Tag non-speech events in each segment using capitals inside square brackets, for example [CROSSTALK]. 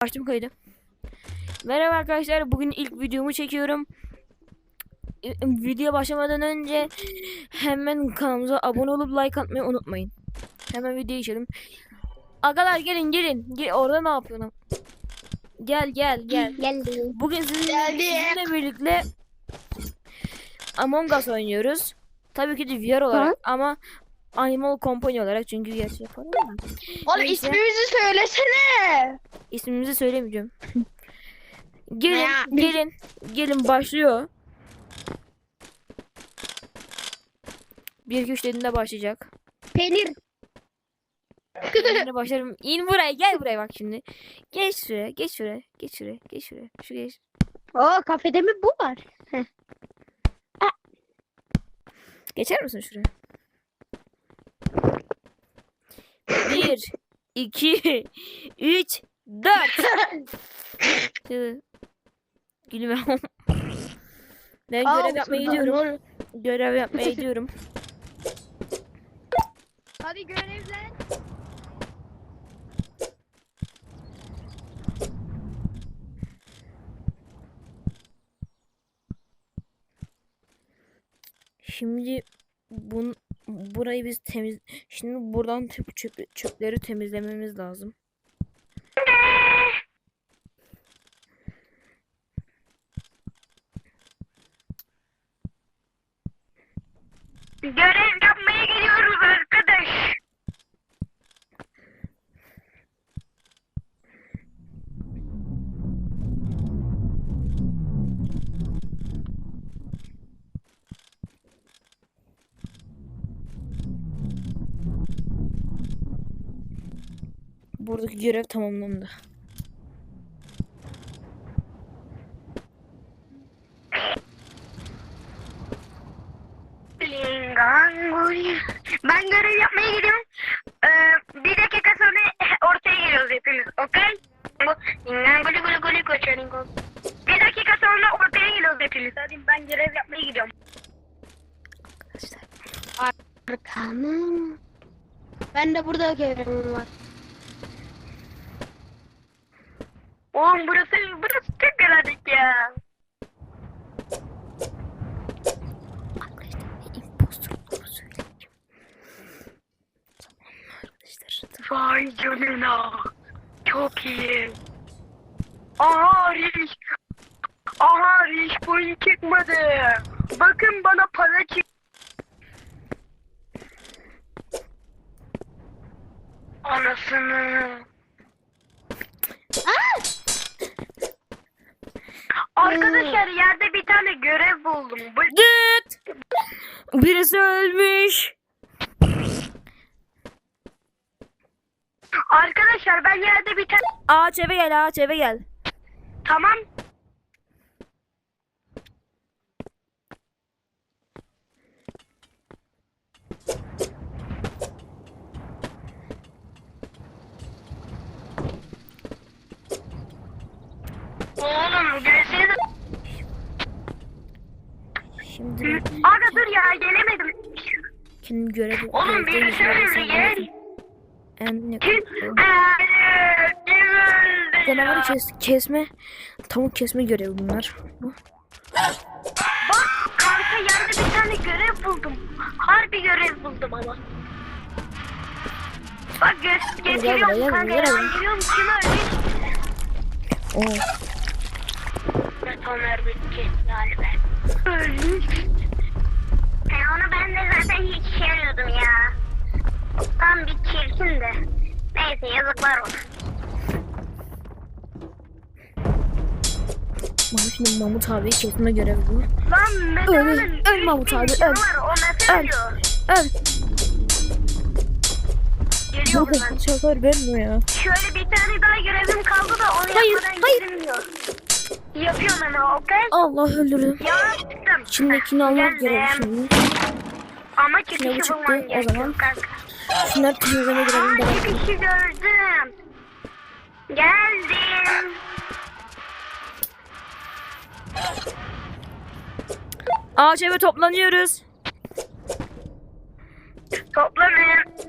Açtım kaydı. Merhaba arkadaşlar. Bugün ilk videomu çekiyorum. E, Video başlamadan önce hemen kanalımıza abone olup like atmayı unutmayın. Hemen videoyu geçelim. Agalar gelin gelin. Gel, orada ne yapıyorsun? Gel gel gel. [LAUGHS] Geldim. Bugün sizinle, sizinle birlikte Among Us oynuyoruz. Tabii ki de VR olarak ama Animal Company olarak çünkü gerçek yapalım ama Oğlum Neyse. ismimizi söylesene. ismimizi söylemeyeceğim. [LAUGHS] gelin Ya. gelin gelin başlıyor. 1 2 3 dediğinde başlayacak. Peynir. Yine başlarım. İn buraya gel buraya bak şimdi. Geç şuraya geç şuraya geç şuraya geç şuraya. Şu geç. Oo kafede mi bu var? Geçer misin şuraya? Bir, iki, üç, dört. [LAUGHS] Gülme. Ben görev yapmaya gidiyorum. Görev yapmaya gidiyorum. Hadi görevlen. Şimdi bun, burayı biz temiz... Şimdi buradan çöp, çöp- çöpleri temizlememiz lazım. Görev yapmaya geliyoruz Buradaki görev tamamlandı. Linganguri. Ben görev yapmaya gidiyorum. Ee, bir dakika sonra ortaya geliyoruz hepimiz. Okey? Bir dakika sonra ortaya geliyoruz hepimiz. Hadi ben görev yapmaya gidiyorum. Arkadaşlar. Arkamı. Ben de burada görevim var. Oğlum burası burası çok karanlık ya. Vay canına. Çok iyi. Aha Riş. Aha Riş boyu çıkmadı. Bakın bana para çık. Anasını. Arkadaşlar yerde bir tane görev buldum. Bu Düt! Birisi ölmüş. Arkadaşlar ben yerde bir tane Ağaç eve gel ağaç eve gel. tamam Oğlum gelsene. Şimdi Aga dur ya gelemedim. kendim görev Oğlum birisi öldü gel. En öldü Canavarı kes, kesme, tavuk kesme görevi bunlar. Bu. Bak kanka yerde bir tane görev buldum. Harbi görev buldum ama. Bak gö- gel getiriyorum kanka ya. Geliyorum kim ölmüş? Oo. Soner bitti galiba. Ölmüş. Onu ben de zaten hiç şey arıyordum ya. Tam bir çirkin de. Neyse yazıklar olsun. Bana şimdi Mahmut abi kesme görevi bu. Lan Meteor'un Öl, öl Mahmut abi, öl. Mete Öl. Öl. Geliyor Bakın bunlar. şoför vermiyor ya. Şöyle bir tane daha görevim kaldı da onu Hayır, yapmadan hayır. gidilmiyor. Yapıyorum hemen okey? Allah öldürdüm. Yaptım. İçindekini almak görevi şimdi. Ama çıkışı çıktı, o zaman. kanka. Şunlar temizleme görevini Aa çıkışı gördüm. Geldim. Ağaç eve toplanıyoruz. Toplanın.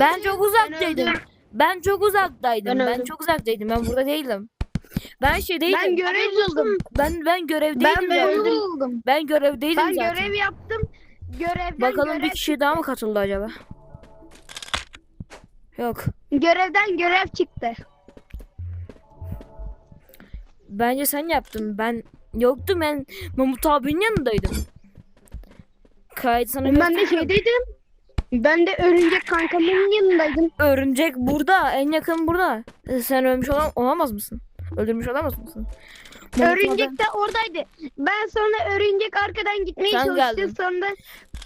Ben çok uzaktaydım. Ben çok uzaktaydım. Ben Ben, çok uzaktaydım. Ben burada değildim. Ben şey değildim. Ben görev buldum. Ben ben görevdeydim Ben zaten. görev buldum. Ben görevdeydim Ben zaten. görev yaptım. Görevden Bakalım görev, bir kişi daha mı katıldı acaba? Yok. görevden görev çıktı. Bence sen yaptın. Ben yoktum. Ben Mahmut abinin yanındaydım. Kayıt sana Ben de şeydeydim. Ben de örümcek kankamın yanındaydım. Örümcek burada. En yakın burada. Sen ölmüş olan, olamaz mısın? Öldürmüş olamaz mısın? Örümcek de oradaydı. Ben sonra örümcek arkadan gitmeye Sen çalıştı. geldin. Sonra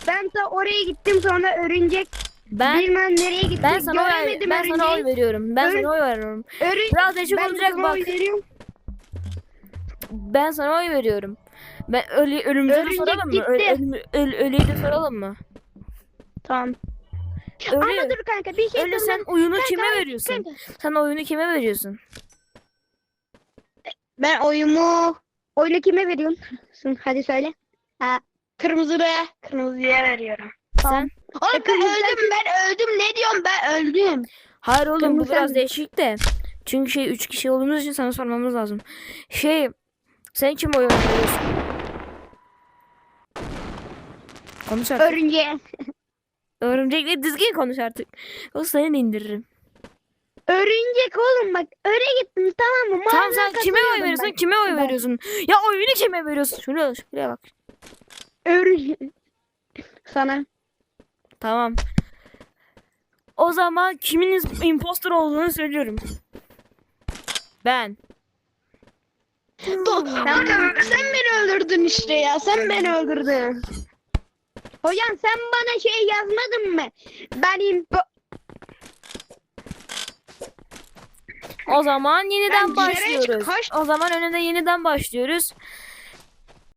ben de oraya gittim. Sonra örümcek ben bilmem nereye gitti. ben sana oy, Göremedim ben sana oy örümceği. veriyorum. Ben Örüm- sana oy veriyorum. Örü- Biraz ben olacak bak. oy. Ben sana oy veriyorum. Ben ölü ölümcülü soralım mı? gitti. Öl, ölü, öl, ölüyü de soralım mı? Tamam. Ölü. Ama dur kanka bir şey Ölü sen oyunu Kanka, kime kanka. veriyorsun? Sen oyunu kime veriyorsun? Ben oyumu oyunu kime veriyorsun? Hadi söyle. Ha, kırmızıya. Kırmızıya veriyorum. Sen? Oğlum ben öldüm ben öldüm ne diyorum ben öldüm. Hayır oğlum bu Kırmızı biraz sen- değişik de. Çünkü şey üç kişi olduğumuz için sana sormamız lazım. Şey sen kim oyun veriyorsun? Konuş artık. Örümceğe. Örümcekle dizgin konuş artık. O seni de indiririm. Örümcek oğlum bak öre gittim tamam mı? Tamam sen kime oy veriyorsun? ben. Kime oy veriyorsun? Ya oyunu kime veriyorsun? Şuraya, şuraya bak. Örümcek. Sana. Tamam. O zaman kimin impostor olduğunu söylüyorum. Ben. Sen, sen beni öldürdün işte ya. Sen beni öldürdün. Hocam sen bana şey yazmadın mı? Ben impo... O zaman yeniden Jerry başlıyoruz. kaç- O zaman önüne yeniden başlıyoruz.